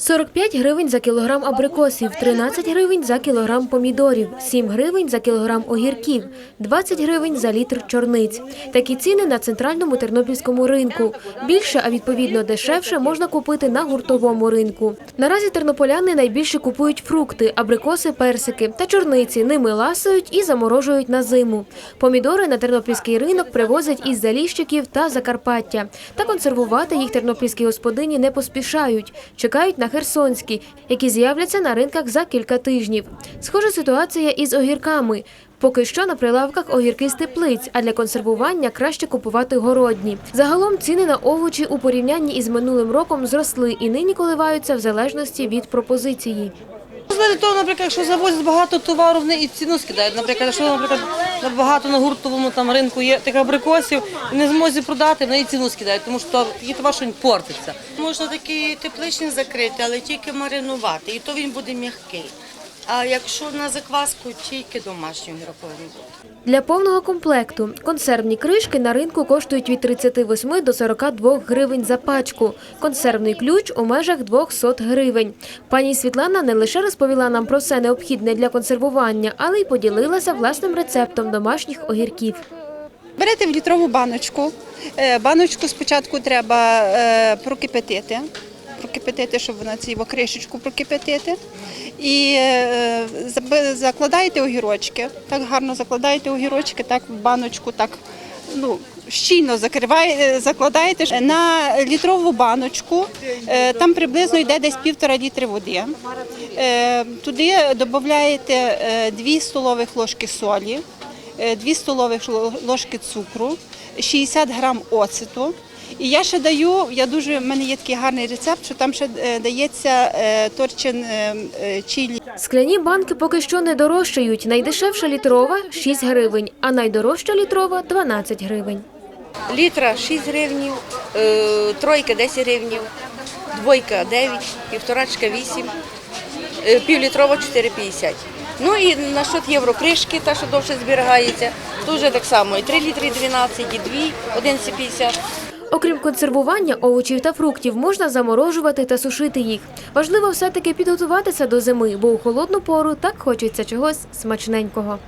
45 гривень за кілограм абрикосів, 13 гривень за кілограм помідорів, 7 гривень за кілограм огірків, 20 гривень за літр чорниць. Такі ціни на центральному тернопільському ринку. Більше, а відповідно дешевше, можна купити на гуртовому ринку. Наразі тернополяни найбільше купують фрукти, абрикоси, персики та чорниці. Ними ласують і заморожують на зиму. Помідори на тернопільський ринок привозять із Заліщиків та Закарпаття. Та консервувати їх тернопільські господині не поспішають. Чекають на херсонські, які з'являться на ринках за кілька тижнів. Схожа ситуація із огірками. Поки що на прилавках огірки з теплиць, а для консервування краще купувати городні. Загалом ціни на овочі у порівнянні із минулим роком зросли і нині коливаються в залежності від пропозиції. Того, наприклад, якщо завозять багато товару, вони і ціну скидають. Наприклад, якщо, наприклад, багато на гуртовому там ринку є тих абрикосів, не змозі продати, вони і ціну скидають, тому що такий товар, що портиться. Можна такі тепличні закрити, але тільки маринувати, і то він буде м'який. А якщо на закваску, тільки домашній він. Для повного комплекту консервні кришки на ринку коштують від 38 до 42 гривень за пачку. Консервний ключ у межах 200 гривень. Пані Світлана не лише розповіла нам про все необхідне для консервування, але й поділилася власним рецептом домашніх огірків. Берете в літрову баночку. Е, Баночку спочатку треба е, прокипятити, прокипятити, щоб вона цю кришечку прокипятити. І е, закладаєте огірочки, так гарно закладаєте огірочки, так в баночку, так ну, щільно закриває, закладаєте на літрову баночку. е, Там приблизно йде десь півтора літри води. Е, Туди додаєте 2 столових ложки солі. 2 столових ложки цукру, 60 грам оцету. І я ще даю, я дуже, в мене є такий гарний рецепт, що там ще е, дається е, торчин е, чилі. Скляні банки поки що не дорожчають. Найдешевша літрова 6 гривень, а найдорожча літрова 12 гривень. Літра 6 гривнів, тройка 10 гривнів, двойка 9, півторачка 8, е, півлітрова 4,50. Ну і насчет єврокришки, та що довше зберігається, дуже так само. І 3 літри 12, і 2, 11,50. Окрім консервування овочів та фруктів, можна заморожувати та сушити їх. Важливо все-таки підготуватися до зими, бо у холодну пору так хочеться чогось смачненького.